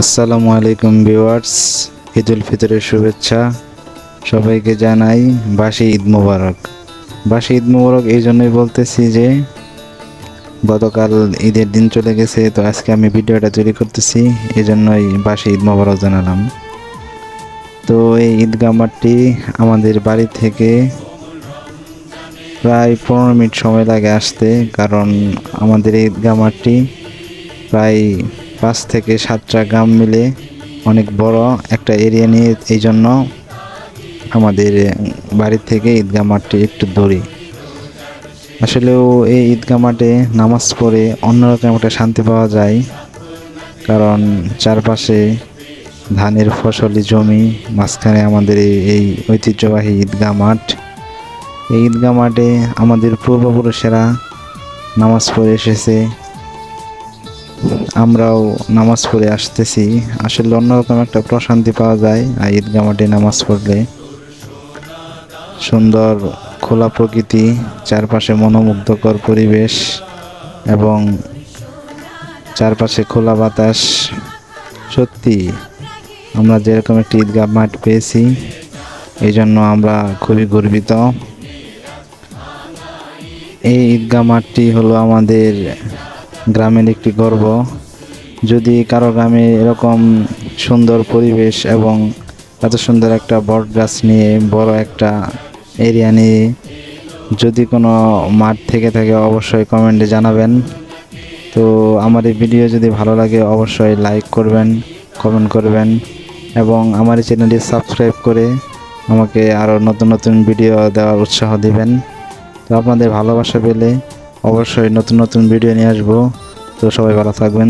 আসসালামু আলাইকুম ভিউয়ার্স, ঈদুল ফিতরের শুভেচ্ছা। সবাইকে জানাই বাসি ঈদ মোবারক। বাসি ঈদ মোবারক এই জন্যই বলতেছি যে, গতকাল ঈদের দিন চলে গেছে, তো আজকে আমি ভিডিওটা তৈরি করতেছি এই জন্যই বাসি ঈদ মোবারক জানালাম। তো এই ঈদগাহ মাঠটি আমাদের বাড়ি থেকে প্রায় পনেরো মিনিট সময় লাগে আসতে, কারণ আমাদের এই ঈদগাহ মাঠটি প্রায় পাঁচ থেকে সাতটা গ্রাম মিলে অনেক বড় একটা এরিয়া নিয়ে এই জন্য আমাদের বাড়ি থেকে ঈদগাহ মাঠটি একটু দূরে। আসলেও এই ঈদগাহ মাঠে নামাজ পড়ে অন্যরকম একটা শান্তি পাওয়া যায়, কারণ চারপাশে ধানের ফসলি জমি, মাঝখানে আমাদের এই- ঐতিহ্যবাহী ঈদগাহ মাঠ। এই ঈদগাহ মাঠে আমাদের পূর্বপুরুষেরা নামাজ পড়ে এসেছে। আমরাও নামাজ পড়ে আসতেছি। আসলে অন্যরকম একটা প্রশান্তি পাওয়া যায় আর ঈদগাহ মাঠে নামাজ পড়লে। সুন্দর খোলা প্রকৃতি, চারপাশে মনোমুগ্ধকর পরিবেশ এবং চারপাশে খোলা বাতাস। সত্যি, আমরা যেরকম একটি ঈদগাহ মাঠ পেয়েছি এই জন্য আমরা খুবই গর্বিত। এই ঈদগাহ মাঠটি হলো আমাদের গ্রামের একটি গর্ব। যদি কারও গ্রামে এরকম সুন্দর পরিবেশ এবং এত সুন্দর একটা বট গাছ নিয়ে, বড় একটা এরিয়া নিয়ে যদি কোনো মাঠ থেকে থাকে অবশ্যই কমেন্টে জানাবেন। তো আমার এই ভিডিও যদি ভালো লাগে অবশ্যই লাইক করবেন কমেন্ট করবেন এবং আমার এই চ্যানেলটি সাবস্ক্রাইব করে আমাকে আরও নতুন নতুন ভিডিও দেওয়ার উৎসাহ দিবেন। তো আপনাদের ভালোবাসা পেলে অবশ্যই নতুন নতুন ভিডিও নিয়ে আসব। তো সবাই ভালো থাকবেন